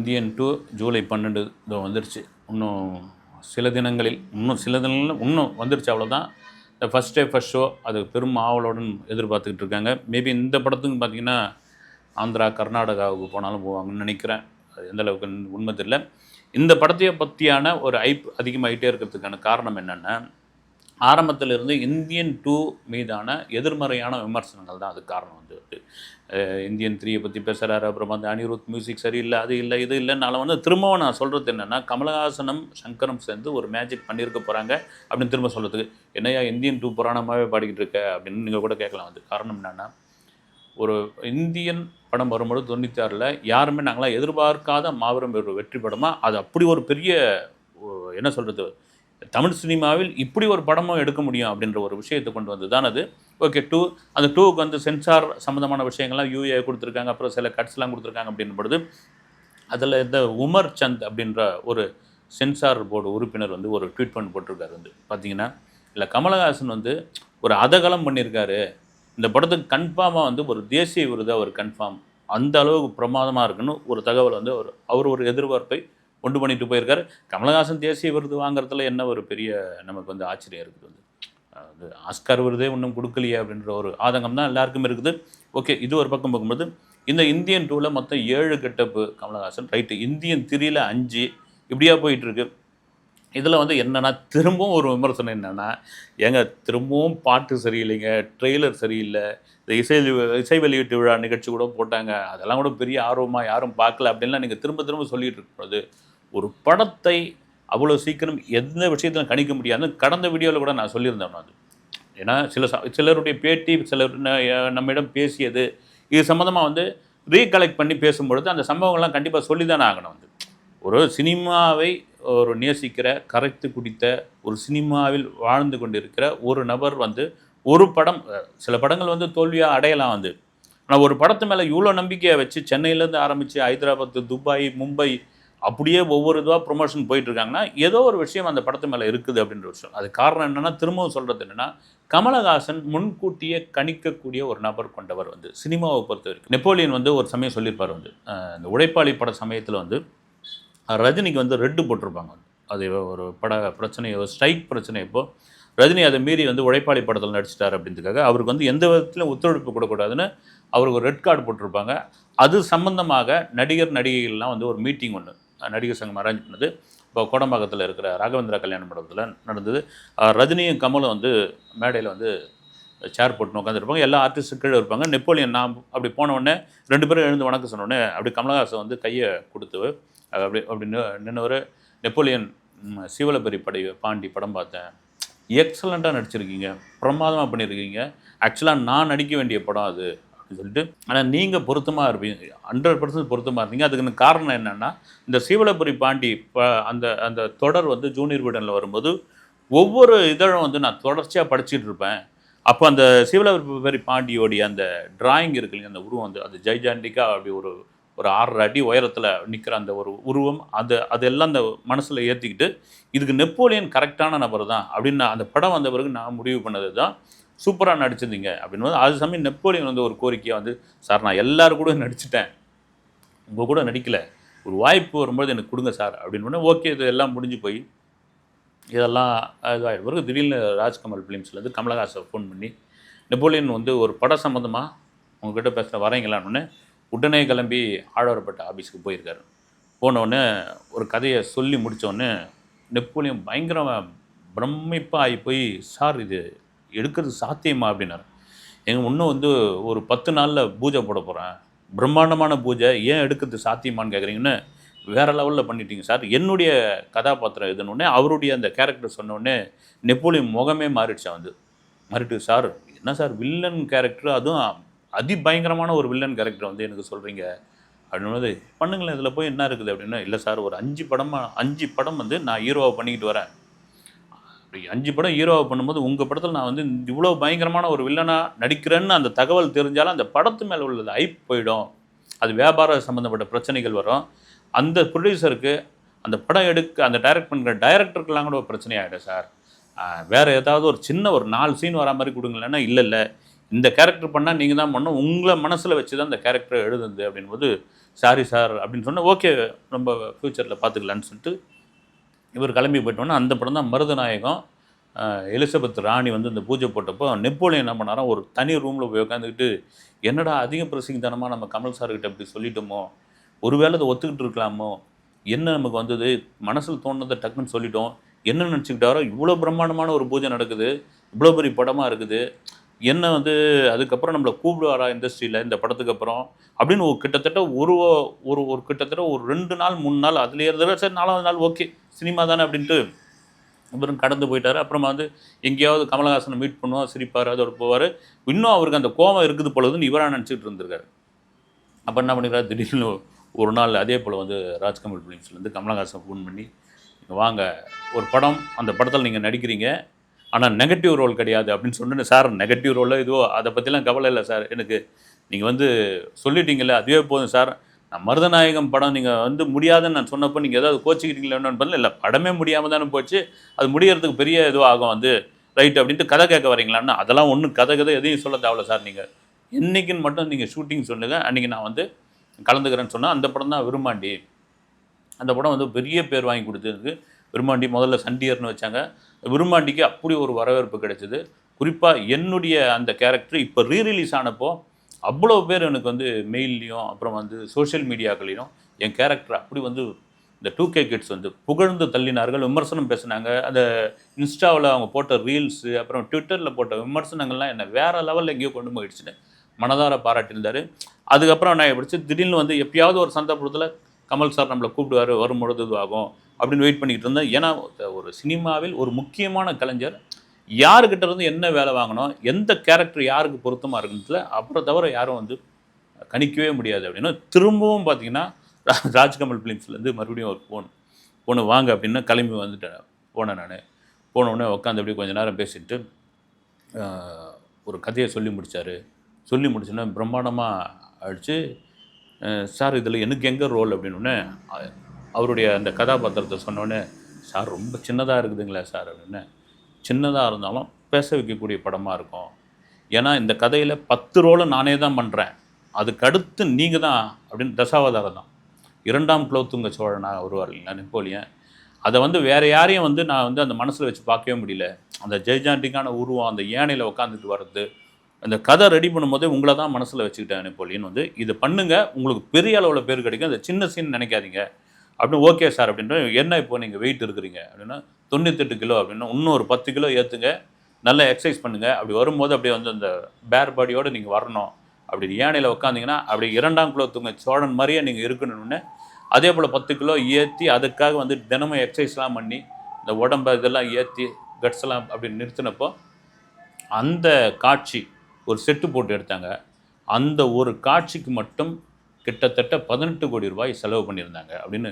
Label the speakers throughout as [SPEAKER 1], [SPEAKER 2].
[SPEAKER 1] Indian two July பன்னெண்டு இதோ வந்துருச்சு. இன்னும் சில தினங்களில் இன்னும் சில தினங்களில் இன்னும் வந்துருச்சு அவ்வளோதான் இந்த ஃபஸ்ட் டே ஃபஸ்ட் ஷோ அது பெரும் ஆவலுடன் எதிர்பார்த்துக்கிட்டு இருக்காங்க. மேபி இந்த படத்துக்கு பார்த்தீங்கன்னா ஆந்திரா கர்நாடகாவுக்கு போனாலும் போவாங்கன்னு நினைக்கிறேன். அது எந்த அளவுக்கு உண்மை தெரியல. இந்த படத்தையை பற்றியான ஒரு ஐப் அதிகமாகிட்டே இருக்கிறதுக்கான காரணம் என்னென்னா ஆரம்பத்தில் இருந்து இந்தியன் டூ மீதான எதிர்மறையான விமர்சனங்கள் தான் அதுக்கு காரணம் இந்தியன் த்ரீயை பற்றி பேசுகிறாரு அப்புறம் அந்த அனிருத் மியூசிக் சரியில்லை அது இல்லை இது இல்லைனாலும் வந்து திரும்பவும் நான் சொல்கிறது என்னென்னா கமலஹாசனும் சங்கரும் சேர்ந்து ஒரு மேஜிக் பண்ணியிருக்க போகிறாங்க அப்படின்னு திரும்ப சொல்கிறதுக்கு என்னையா இந்தியன் டூ புராணமாகவே பாடிக்கிட்டு இருக்க அப்படின்னு நீங்கள் கூட கேட்கலாம். வந்து காரணம் என்னென்னா ஒரு இந்தியன் படம் வரும்போது தொண்ணூற்றி ஆறில் யாருமே நாங்களாம் எதிர்பார்க்காத மாபெரும் ஒரு வெற்றி படமாக அது அப்படி ஒரு பெரிய என்ன சொல்கிறது தமிழ் சினிமாவில் இப்படி ஒரு படமும் எடுக்க முடியும் அப்படின்ற ஒரு விஷயத்தை கொண்டு வந்து தான் அது. ஓகே டூ அந்த டூவுக்கு வந்து சென்சார் சம்மந்தமான விஷயங்கள்லாம் யூஏ கொடுத்துருக்காங்க. அப்புறம் சில கட்ஸ்லாம் கொடுத்துருக்காங்க அப்படின்ற பொழுது அதில் இந்த உமர் சந்த் அப்படின்ற ஒரு சென்சார் போர்டு உறுப்பினர் வந்து ஒரு ட்வீட் பண்ணி போட்டிருக்காரு வந்து. பார்த்தீங்கன்னா இல்லை கமலஹாசன் வந்து ஒரு அதகலம் பண்ணியிருக்காரு. இந்த படத்துக்கு கன்ஃபார்மாக வந்து ஒரு தேசிய விருது அவர் கன்ஃபார்ம் அந்த அளவுக்கு பிரமாதமாக இருக்குன்னு ஒரு தகவல் வந்து அவர் அவர் ஒரு எதிர்பார்ப்பை கொண்டு பண்ணிட்டு போயிருக்காரு. கமலஹாசன் தேசிய விருது வாங்குறதுல என்ன ஒரு பெரிய நமக்கு வந்து ஆச்சரியம் இருக்குது வந்து. அது ஆஸ்கார் விருதே இன்னும் கொடுக்கலையே அப்படின்ற ஒரு ஆதங்கம் தான் எல்லாருக்கும் இருக்குது. ஓகே இது ஒரு பக்கம் பார்க்கும்போது இந்த இந்தியன் டூவில் மொத்தம் ஏழு கெட்டப்பு கமலஹாசன் ரைட்டு இந்தியன் திரியில் அஞ்சு இப்படியா போயிட்டுருக்கு. இதில் வந்து என்னென்னா திரும்பவும் ஒரு விமர்சனம் என்னென்னா ஏங்க திரும்பவும் பாட்டு சரியில்லைங்க ட்ரெய்லர் சரியில்லை இந்த இசை இசை வெளியீட்டு விழா நிகழ்ச்சி கூட போட்டாங்க அதெல்லாம் கூட பெரிய ஆர்வமாக யாரும் பார்க்கல அப்படின்லாம் நீங்கள் திரும்ப திரும்ப சொல்லிகிட்டு இருக்கும்போது ஒரு படத்தை அவ்வளோ சீக்கிரம் எந்த விஷயத்திலும் கணிக்க முடியாதுன்னு கடந்த வீடியோவில் கூட நான் சொல்லியிருந்தேன் அது. ஏன்னா சில ச- சிலருடைய பேட்டி சிலர் நம்மிடம் பேசியது இது சம்மந்தமாக வந்து ரீகலெக்ட் பண்ணி பேசும்பொழுது அந்த சம்பவங்கள்லாம் கண்டிப்பாக சொல்லி தானே ஆகணும் வந்து. ஒரு சினிமாவை ஒரு நேசிக்கிற கரைத்து குடித்த ஒரு சினிமாவில் வாழ்ந்து கொண்டிருக்கிற ஒரு நபர் வந்து ஒரு படம் சில படங்கள் வந்து தோல்வியாக அடையலாம் வந்து. ஆனால் ஒரு படத்து மேலே இவ்வளோ நம்பிக்கையை வச்சு சென்னையிலேருந்து ஆரம்பித்து ஹைதராபாத் துபாய் மும்பை அப்படியே ஒவ்வொரு இதுவாக ப்ரொமோஷன் போயிட்டுருக்காங்கன்னா ஏதோ ஒரு விஷயம் அந்த படத்து மேலே இருக்குது அப்படின்ற விஷயம். அது காரணம் என்னென்னா திரும்பவும் சொல்கிறது என்னென்னா கமலஹாசன் முன்கூட்டியே கணிக்கக்கூடிய ஒரு நபர் கொண்டவர் வந்து சினிமாவை பொறுத்த வரைக்கும். நெப்போலியன் வந்து ஒரு சமயம் சொல்லியிருப்பார் வந்து இந்த உழைப்பாளி பட சமயத்தில் வந்து ரஜினிக்கு வந்து ரெட்டு போட்டிருப்பாங்க வந்து. அது ஒரு பட பிரச்சனையோ ஸ்ட்ரைக் பிரச்சனையப்போ ரஜினி அதை மீறி வந்து உழைப்பாளி படத்தில் நடிச்சிட்டார் அப்படின்றதுக்காக அவருக்கு வந்து எந்த விதத்திலும் ஒத்துழைப்பு கொடுக்கக்கூடாதுன்னு அவருக்கு ஒரு ரெட் கார்டு போட்டிருப்பாங்க. அது சம்பந்தமாக நடிகர் நடிகைகள்லாம் வந்து ஒரு மீட்டிங் ஒன்று நடிகர் சங்கம் அரேஞ்ச் பண்ணது. இப்போ கோடம்பாக்கத்தில் இருக்கிற ராகவேந்திரா கல்யாண மண்டபத்தில் நடந்தது. ரஜினியும் கமலும் வந்து மேடையில் வந்து சேர் போட்டு உட்காந்துருப்பாங்க எல்லா ஆர்டிஸ்டும் கீழே இருப்பாங்க. நெப்போலியன் நான் அப்படி போன உடனே ரெண்டு பேரும் எழுந்து வணக்கம் சொன்னோடனே அப்படி கமலஹாசன் வந்து கையை கொடுத்து அப்படி அப்படி நின்னவர் நெப்போலியன் சிவலபெரி படை பாண்டி படம் பார்த்தேன். எக்ஸலண்ட்டாக நடிச்சிருக்கீங்க. பிரமாதமாக பண்ணியிருக்கீங்க. ஆக்சுவலாக நான் நடிக்க வேண்டிய படம் அது. சொல்லிட்டு ஆனால் நீங்கள் பொருத்தமாக இருப்பீங்க. ஹண்ட்ரட் பர்சன்ட் பொருத்தமாக இருந்தீங்க அதுக்கு காரணம் என்னென்னா இந்த சீவலபுரி பாண்டி ப அந்த அந்த தொடர் வந்து ஜூனியர் விடனில் வரும்போது ஒவ்வொரு இதழும் வந்து நான் தொடர்ச்சியாக படிச்சுட்டு இருப்பேன். அப்போ அந்த சீவலபுரி பாண்டியோடைய அந்த டிராயிங் இருக்கு இல்லைங்க அந்த உருவம் வந்து அது ஜெய்ஜாண்டிகா அப்படி ஒரு ஒரு ஆறரை அடி உயரத்தில் நிற்கிற அந்த ஒரு உருவம் அது அதெல்லாம் அந்த மனசில் ஏற்றிக்கிட்டு இதுக்கு நெப்போலியன் கரெக்டான நபர் தான் அப்படின்னு நான் அந்த படம் வந்த பிறகு நான் முடிவு பண்ணது தான் சூப்பராக நடிச்சிருந்தீங்க அப்படின்னு வந்து அது சமயம் நெப்போலியன் வந்து ஒரு கோரிக்கையை வந்து சார் நான் எல்லாரும் கூட நடிச்சிட்டேன். உங்கள் கூட நடிக்கல. ஒரு வாய்ப்பு வரும்போது எனக்கு கொடுங்க சார். அப்படின்னு ஓகே இது எல்லாம் முடிஞ்சு போய் இதெல்லாம் இதாகிடும் பிறகு திடீர்னு ராஜ்கமல் ஃபிலிம்ஸ்லேருந்து கமலஹாசன் ஃபோன் பண்ணி நெப்போலியன் வந்து ஒரு படம் சம்மந்தமாக உங்ககிட்ட பேசுகிற வரீங்களான்னு உடனே கிளம்பி ஆழ்வார்பேட்டை ஆஃபீஸுக்கு போயிருக்காரு. போனவுடனே ஒரு கதையை சொல்லி முடித்தோடனே நெப்போலியன் பயங்கரமாக பிரமிப்பாக ஆகி போய் சார் இது எடுக்கிறது சாத்தியமா அப்படின்னாரு. எங்கள் இன்னும் வந்து ஒரு பத்து நாளில் பூஜை போட போகிறேன் பிரம்மாண்டமான பூஜை ஏன் எடுக்கிறது சாத்தியமான்னு கேட்குறீங்கன்னு வேறு லெவலில் பண்ணிட்டீங்க சார்? என்னுடைய கதாபாத்திரம் எதுன்னு அவருடைய அந்த கேரக்டர் சொன்னோடனே நெப்போலியன் முகமே மாறிடுச்சா வந்து. மாறிட்டு சார் என்ன சார் வில்லன் கேரக்டர்? அதுவும் அதிபயங்கரமான ஒரு வில்லன் கேரக்டர் வந்து எனக்கு சொல்கிறீங்க அப்படின்னது பண்ணுங்களேன் இதில் போய் என்ன இருக்குது அப்படின்னா இல்லை சார் ஒரு அஞ்சு படமாக அஞ்சு படம் வந்து நான் ஹீரோவை பண்ணிக்கிட்டு வரேன். அப்படி அஞ்சு படம் ஹீரோவை பண்ணும்போது உங்கள் படத்தில் நான் வந்து இவ்வளோ பயங்கரமான ஒரு வில்லனாக நடிக்கிறேன்னு அந்த தகவல் தெரிஞ்சாலும் அந்த படத்து மேலே உள்ளது ஐப் போயிடும். அது வியாபார சம்மந்தப்பட்ட பிரச்சனைகள் வரும். அந்த ப்ரொடியூசருக்கு அந்த படம் எடுக்க அந்த டைரக்ட் பண்ணுற டைரக்டருக்கெல்லாம் கூட ஒரு பிரச்சனை ஆகிடும் சார். வேறு ஏதாவது ஒரு சின்ன ஒரு நாலு சீன் வரா மாதிரி கொடுங்களேன்னா இல்லை இல்லை. இந்த கேரக்டர் பண்ணால் நீங்கள் தான் பண்ணணும். உங்களை மனசில் வச்சு தான் இந்த கேரக்டரை எழுதுது அப்படின்போது சாரி சார் அப்படின்னு சொன்னால் ஓகே நம்ம ஃப்யூச்சரில் பார்த்துக்கலான்னு சொல்லிட்டு இவர் கிளம்பி போயிட்டோன்னா அந்த படம் தான் மருதநாயகம் எலிசபெத் ராணி வந்து இந்த பூஜை போட்டப்போ நெப்போலியன் என்ன பண்ணாரோ ஒரு தனி ரூமில் போய் உட்காந்துக்கிட்டு என்னடா அதிக பிரசிங்கத்தனமாக நம்ம கமல் சார்கிட்ட இப்படி சொல்லிட்டோமோ? ஒருவேளை அதை ஒத்துக்கிட்டு இருக்கலாமோ? என்ன நமக்கு வந்தது? மனசில் தோணுனதை டக்குன்னு சொல்லிட்டோம். என்ன நினச்சிக்கிட்டாரோ? இவ்வளோ பிரம்மாண்டமான ஒரு பூஜை நடக்குது. இவ்வளோ பெரிய படமாக இருக்குது. என்ன வந்து அதுக்கப்புறம் நம்மளை கூப்பிடுவாரா இண்டஸ்ட்ரியில் இந்த படத்துக்கு அப்புறம்? அப்படின்னு ஒரு கிட்டத்தட்ட ஒரு ஒரு ஒரு கிட்டத்தட்ட ஒரு ரெண்டு நாள் மூணு நாள் அதுலேயே இருந்தா சரி நாலாவது நாள் ஓகே சினிமா தானே அப்படின்ட்டு அப்புறம் கடந்து போயிட்டார். அப்புறமா வந்து எங்கேயாவது கமலஹாசனை மீட் பண்ணுவோம் சிரிப்பார் அதோட போவார். இன்னும் அவருக்கு அந்த கோபம் இருக்குது பொழுதுன்னு இவராக நினச்சிட்டு இருந்திருக்காரு. அப்போ என்ன பண்ணிக்கிறார் திடீர்னு ஒரு நாள் அதே போல் வந்து ராஜ்கமல் ஃபிலிம்ஸ்லேருந்து கமலஹாசன் ஃபோன் பண்ணி வாங்க ஒரு படம் அந்த படத்தில் நீங்கள் நடிக்கிறீங்க. ஆனால் நெகட்டிவ் ரோல் கிடையாது அப்படின்னு சொன்னேன் சார் நெகட்டிவ் ரோலோ இதுவோ அதை பற்றிலாம் கவலை இல்லை சார். எனக்கு நீங்கள் வந்து சொல்லிட்டீங்கல்ல அதுவே போதும் சார். நான் மருதநாயகம் படம் நீங்கள் வந்து முடியாதுன்னு நான் சொன்னப்போ நீங்கள் ஏதாவது கோச்சிக்கிறீங்களேன்னு பண்ணல இல்லை படமே முடியாமல் தானே போச்சு. அது முடியறதுக்கு பெரிய இதுவாகும் வந்து ரைட் அப்படின்ட்டு கதை கேட்க வரீங்களான்னு அதெல்லாம் ஒன்றும் கதை கதை எதையும் சொல்ல தேவையில்ல சார் நீங்கள் என்றைக்குன்னு மட்டும் நீங்கள் ஷூட்டிங் சொல்லுங்கள் அன்றைக்கி நான் வந்து கலந்துக்கிறேன்னு சொன்னால் அந்த படம் தான் விரும்மாண்டி. அந்த படம் வந்து பெரிய பேர் வாங்கி கொடுத்துருக்கு விரும்மாண்டி முதல்ல சண்டியர்னு வச்சாங்க. விரும்மாண்டிக்கு அப்படி ஒரு வரவேற்பு கிடைச்சது. குறிப்பாக என்னுடைய அந்த கேரக்டர் இப்போ ரீரிலீஸ் ஆனப்போ அவ்வளோ பேர் எனக்கு வந்து மெயில்லையும் அப்புறம் வந்து சோஷியல் மீடியாக்களையும் என் கேரக்டர் அப்படி வந்து இந்த டூ கே கிட்ஸ் வந்து புகழ்ந்து தள்ளினார்கள் விமர்சனம் பேசினாங்க. அந்த இன்ஸ்டாவில் அவங்க போட்ட ரீல்ஸு அப்புறம் ட்விட்டரில் போட்ட விமர்சனங்கள்லாம் என்னை வேறு லெவலில் எங்கேயோ கொண்டு போயிடுச்சுன்னு மனதார பாராட்டியிருந்தார். அதுக்கப்புறம் நான் படிச்சு திடீர்னு வந்து எப்பயாவது ஒரு சந்தர்ப்பத்தில் கமல் சார் நம்மளை கூப்பிடுவார் வரும்பொழுது இதுவாகும் அப்படின்னு வெயிட் பண்ணிக்கிட்டு இருந்தேன். ஏன்னா ஒரு சினிமாவில் ஒரு முக்கியமான கலைஞர் யாருக்கிட்ட இருந்து என்ன வேலை வாங்கணும் எந்த கேரக்டர் யாருக்கு பொருத்தமாக இருக்குன்றதுல அப்புறம் தவிர யாரும் வந்து கணிக்கவே முடியாது அப்படின்னா. திரும்பவும் பார்த்தீங்கன்னா ராஜ்கமல் ஃபிலிம்ஸ்லேருந்து மறுபடியும் ஒரு ஃபோன் ஃபோனு வாங்க அப்படின்னா கிளம்பி வந்துட்டேன். போனேன் நான். போன உட்காந்து அப்படியே கொஞ்ச நேரம் பேசிட்டு ஒரு கதையை சொல்லி முடித்தார் சொல்லி முடிச்சோன்னே பிரம்மாண்டமாக அடித்து சார் இதில் எனக்கு எங்கே ரோல் அப்படின்னோடனே அவருடைய அந்த கதாபாத்திரத்தை சொன்னோடனே சார் ரொம்ப சின்னதாக இருக்குதுங்களே சார் அப்படின்னு சின்னதாக இருந்தாலும் பேச வைக்கக்கூடிய படமாக இருக்கும். ஏன்னா இந்த கதையில் பத்து ரோலை நானே தான் பண்ணுறேன் அதுக்கு அடுத்து நீங்கள் தான் அப்படின்னு தசாவதாரம் தான். இரண்டாம் குலோத்துங்க சோழனாக வருவார் இல்லைங்களா நெப்போலியன். அதை வந்து வேறு யாரையும் வந்து நான் வந்து அந்த மனசில் வச்சு பார்க்கவே முடியல. அந்த ஜெய்ஜாண்டிக்கான உருவம் அந்த யானையில் உட்காந்துட்டு வர்றது அந்த கதை ரெடி பண்ணும்போதே உங்களை தான் மனசில் வச்சுக்கிட்டேன் நெப்போலியன் வந்து இது பண்ணுங்க உங்களுக்கு பெரிய அளவில் பேர் கிடைக்கும். அந்த சின்ன சீன் நினைக்காதீங்க. அப்படின்னு ஓகே சார். அப்படின்ற என்ன இப்போ நீங்கள் வெயிட் இருக்கிறீங்க? அப்படின்னா தொண்ணூத்தெட்டு கிலோ. அப்படின்னா இன்னும் ஒரு பத்து கிலோ ஏற்றுங்க நல்லா எக்ஸசைஸ் பண்ணுங்கள் அப்படி வரும்போது அப்படியே வந்து அந்த பேர் பாடியோடு நீங்கள் வரணும். அப்படி யானையில் உட்காந்தீங்கன்னா அப்படி இரண்டாம் கிலோ தூங்க சோழன் மாதிரியே நீங்கள் இருக்கணும்னு அதே போல் பத்து கிலோ ஏற்றி அதுக்காக வந்து தினமும் எக்ஸசைஸ்லாம் பண்ணி இந்த உடம்ப இதெல்லாம் ஏற்றி கட்ஸ்லாம் அப்படி நிறுத்தினப்போ அந்த காட்சி ஒரு செட்டு போட்டு எடுத்தாங்க. அந்த ஒரு காட்சிக்கு மட்டும் கிட்டத்தட்ட பதினெட்டு கோடி ரூபாய் செலவு பண்ணியிருந்தாங்க அப்படின்னு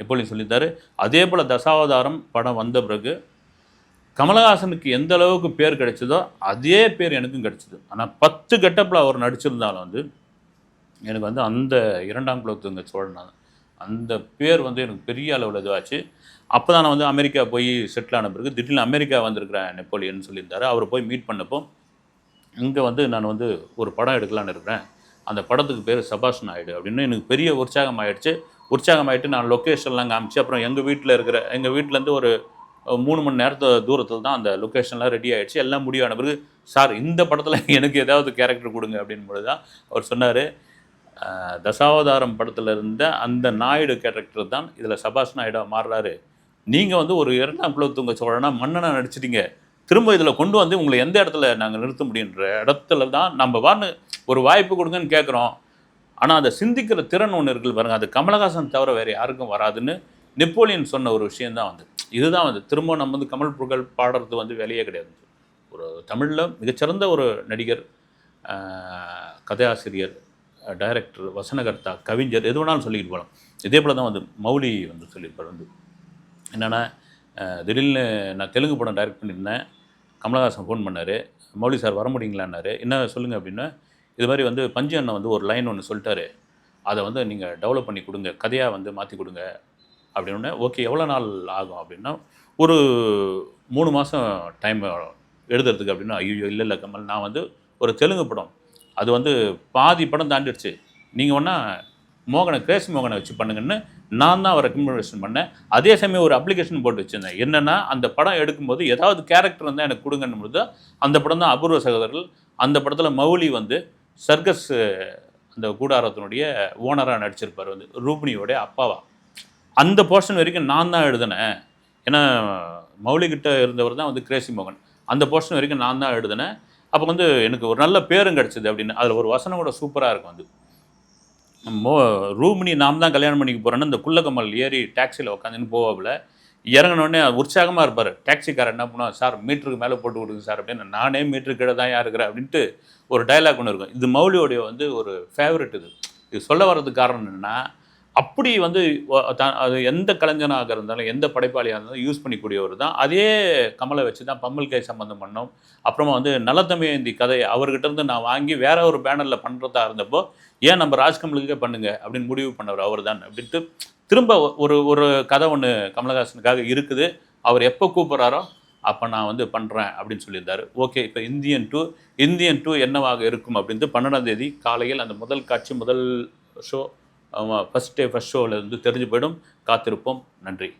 [SPEAKER 1] நெப்போலியன் சொல்லியிருந்தார். அதே போல் தசாவதாரம் படம் வந்த பிறகு கமலஹாசனுக்கு எந்த அளவுக்கு பேர் கிடைச்சதோ அதே பேர் எனக்கும் கிடைச்சிது. ஆனால் பத்து கெட்டப்பில் அவர் நடிச்சிருந்தாலும் வந்து எனக்கு வந்து அந்த இரண்டாம் குலத்துங்க சோழன் அந்த பேர் வந்து எனக்கு பெரிய அளவில் இதுவாச்சு. அப்போ தான் நான் வந்து அமெரிக்கா போய் செட்டில் ஆன பிறகு திடீர்னு அமெரிக்கா வந்திருக்கிறேன் நெப்போலியன் சொல்லியிருந்தாரு. அவரை போய் மீட் பண்ணப்போ இங்கே வந்து நான் வந்து ஒரு படம் எடுக்கலான்னு இருக்கிறேன். அந்த படத்துக்கு பேர் சபாஷ் நாயுடு அப்படின்னு. எனக்கு பெரிய உற்சாகம் ஆயிடுச்சு உற்சாகம் ஆகிட்டு நான் லொக்கேஷன்லாம் காமிச்சு அப்புறம் எங்கள் வீட்டில் இருக்கிற எங்கள் வீட்டிலேருந்து ஒரு மூணு மணி நேரத்து தூரத்தில் தான் அந்த லொக்கேஷன்லாம் ரெடி ஆகிடுச்சு எல்லாம் முடிவான பிறகு சார் இந்த படத்தில் எனக்கு ஏதாவது கேரக்டர் கொடுங்க அப்படின்னு தான் அவர் சொன்னார். தசாவதாரம் படத்தில் இருந்த அந்த நாயுடு கேரக்டர் தான் இதில் சபாஷ் நாயுடாக மாறுறாரு. நீங்கள் வந்து ஒரு இரண்டாம் குலத்துங்க சோழனா மன்னனை நடிச்சிட்டீங்க. திரும்ப இதில் கொண்டு வந்து உங்களை எந்த இடத்துல நாங்கள் நிறுத்த முடியுன்ற இடத்துல தான் நம்ம வான்னு ஒரு வாய்ப்பு கொடுங்கன்னு கேட்குறோம் ஆனால் அதை சிந்திக்கிற திறன் ஒன்று இருக்குது பாருங்கள் அது கமலஹாசன் தவிர வேறு யாருக்கும் வராதுன்னு நெப்போலியன் சொன்ன ஒரு விஷயம்தான் வந்து. இதுதான் வந்து. திரும்ப நம்ம வந்து கமல் புகழ் பாடுறது வந்து வேலையே கிடையாது. ஒரு தமிழில் மிகச்சிறந்த ஒரு நடிகர் கதையாசிரியர் டைரக்டர் வசனகர்த்தா கவிஞர் எது வேணாலும் சொல்லிக்கிட்டு போகலாம் இதே போல் தான் வந்து மௌலி வந்து சொல்லியிருப்பார் வந்து. என்னென்னா திடீர்னு நான் தெலுங்கு படம் டைரக்ட் பண்ணியிருந்தேன். கமலஹாசன் ஃபோன் பண்ணார். மௌலி சார் வர முடியுங்களான்னாரு. என்ன சொல்லுங்கள் அப்படின்னா இது மாதிரி வந்து பஞ்சு அண்ணன் வந்து ஒரு லைன் ஒன்று சொல்லிட்டாரு. அதை வந்து நீங்கள் டெவலப் பண்ணி கொடுங்க. கதையாக வந்து மாற்றி கொடுங்க. அப்படின்னு ஓகே எவ்வளோ நாள் ஆகும் அப்படின்னா ஒரு மூணு மாதம் டைம் எழுதுறதுக்கு அப்படின்னா ஐயோ இல்லை இல்லை கமல் நான் வந்து ஒரு தெலுங்கு படம். அது வந்து பாதி படம் தாண்டிடுச்சு. நீங்கள் ஒன்றா மோகனை கிரேஸ் மோகனை வச்சு பண்ணுங்கன்னு நான் தான் அவரை ரெக்கமெண்டேஷன் பண்ணேன். அதே சமயம் ஒரு அப்ளிகேஷன் போட்டு வச்சுருந்தேன். என்னென்னா அந்த படம் எடுக்கும்போது ஏதாவது கேரக்டர் இருந்தால் எனக்கு கொடுங்கன்னு பொழுது அந்த படம் தான் அபூர்வ சகோதரர்கள். அந்த படத்தில் மௌலி வந்து சர்க்கஸ் அந்த கூடாரத்தினுடைய ஓனராக நடிச்சிருப்பார் வந்து ரூபினியோடைய அப்பாவா. அந்த போர்ஷன் வரைக்கும் நான் தான் எழுதினேன். ஏன்னா மௌலிகிட்ட இருந்தவர் தான் வந்து கிரேசி மோகன் அந்த போர்ஷன் வரைக்கும் நான் தான் எழுதினேன். அப்போ வந்து எனக்கு ஒரு நல்ல பேரும் கிடச்சிது அப்படின்னு. அதில் ஒரு வசனம் கூட சூப்பராக இருக்கும் வந்து மோ ரூமினி நாம் தான் கல்யாணம் பண்ணிக்க போகிறேன்னு இந்த குள்ளக்கமல் ஏறி டாக்ஸியில் உட்காந்துன்னு போவாப்புல. இறங்கினோடனே உற்சாகமாக இருப்பார். டாக்ஸிக்காரர் என்ன பண்ணுவான்? சார் மீட்டருக்கு மேலே போட்டு கொடுங்க சார் அப்படின்னு நானே மீட்டருக்கு கீழே தான் இருக்கிறேன் அப்படின்ட்டு ஒரு டைலாக் ஒன்று இருக்கும். இது மௌலியோடைய வந்து ஒரு ஃபேவரட் இது. இது சொல்ல வர்றதுக்கு காரணம் என்னென்னா அப்படி வந்து த- அது எந்த கலைஞனாக இருந்தாலும் எந்த படைப்பாளியாக இருந்தாலும் யூஸ் பண்ணிக்கூடியவர் தான். அதே கமலை வச்சு தான் பம்மல் கை சம்பந்தம் பண்ணோம். அப்புறமா வந்து நலத்தமயந்தி கதை அவர்கிட்ட இருந்து நான் வாங்கி வேற ஒரு பேனரில் பண்ணுறதா இருந்தப்போ ஏன் நம்ம ராஜ்கமலுக்கே பண்ணுங்க? அப்படின்னு முடிவு பண்ணவர் அவர் தான். அப்படின்ட்டு திரும்ப ஒரு ஒரு கதை ஒன்று கமலஹாசனுக்காக இருக்குது. அவர் எப்போ கூப்பிட்றாரோ அப்போ நான் வந்து பண்ணுறேன் அப்படின்னு சொல்லியிருந்தார். ஓகே இப்போ இந்தியன் டூ இந்தியன் டூ என்னவாக இருக்கும் அப்படின்ட்டு பன்னெண்டாம் தேதி காலையில் அந்த முதல் காட்சி முதல் ஷோ ஃபஸ்ட் டே ஃபஸ்ட் ஷோவில் இருந்து தெரிஞ்சு போயிடும். காத்திருப்போம். நன்றி.